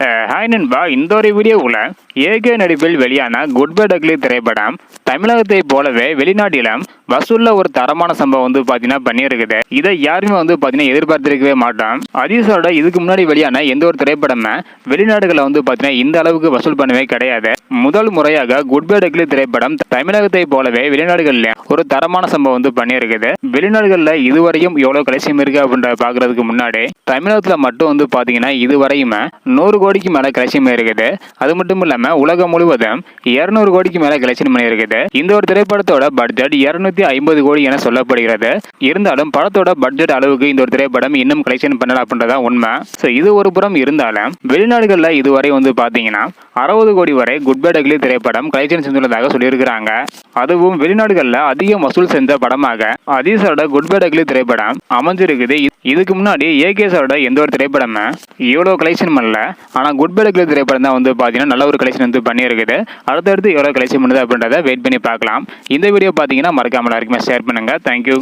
Hi நண்பா இந்த ஒரு வீடியோவில் ஏகே நடிப்பில் வெளியான குட் பை டக்லி திரைப்படம் தமிழகத்தை போலவே வெளிநாட்டிலும் வசூல்ல ஒரு தரமான சம்பவம் வந்து பார்த்தீங்கன்னா பண்ணியிருக்குது. இதை யாருமே வந்து பார்த்தீங்கன்னா எதிர்பார்த்திருக்கவே மாட்டோம். அதீஸோட இதுக்கு முன்னாடி வெளியான எந்த ஒரு திரைப்படமே வெளிநாடுகளில் வந்து பார்த்தீங்கன்னா இந்த அளவுக்கு வசூல் பண்ணவே கிடையாது. முதல் முறையாக குட் பை டக்லி திரைப்படம் தமிழகத்தை போலவே வெளிநாடுகளில் ஒரு தரமான சம்பவம் வந்து பண்ணியிருக்குது. வெளிநாடுகளில் இதுவரையும் எவ்வளோ கலைசியம் இருக்கு அப்படின்ற பார்க்குறதுக்கு முன்னாடி தமிழகத்தில் மட்டும் வந்து பார்த்தீங்கன்னா இதுவரையுமே நூறு கோடிக்கு மேலே கலெக்ஷன் இருக்குது. அது மட்டும் இல்லாமல் உலகம் முழுவதும் இரநூறு கோடிக்கு மேலே கலெக்ஷன் பண்ணியிருக்குது இந்த ஒரு திரைப்படத்தோட பட்ஜெட் இரநூத்தி ஐம்பது கோடி என சொல்லப்படுகிறது. இருந்தாலும் படத்தோட பட்ஜெட் அளவுக்கு இந்த ஒரு திரைப்படம் இன்னும் கலெக்ஷன் பண்ணல அப்படின்றதா உண்மை. ஸோ இது ஒரு புறம் இருந்தாலும் வெளிநாடுகளில் இதுவரை வந்து பார்த்தீங்கன்னா அறுபது கோடி வரை குட் பை டக்லி திரைப்படம் கலெக்ஷன் செஞ்சுள்ளதாக சொல்லியிருக்கிறாங்க. அதுவும் வெளிநாடுகளில் அதிக வசூல் செஞ்ச படமாக அதீஸோட குட் பை டக்லி திரைப்படம் அமைஞ்சிருக்குது. இதுக்கு முன்னாடி ஏகேஸோட எந்த ஒரு திரைப்படமே இவ்வளோ கலெக்ஷன் பண்ணல. ஆனால் குட் பை திரைப்படம் தான் வந்து பார்த்தீங்கன்னா நல்ல ஒரு கலெக்ஷன் வந்து பண்ணியிருக்குது. அடுத்தடுத்து எவ்வளோ கலெக்ஷன் பண்ணுது அப்படின்றத வெயிட் பண்ணி பார்க்கலாம். இந்த வீடியோ பார்த்தீங்கன்னா மறக்காமல் எல்லாருக்குமே ஷேர் பண்ணுங்கள் தேங்க்யூ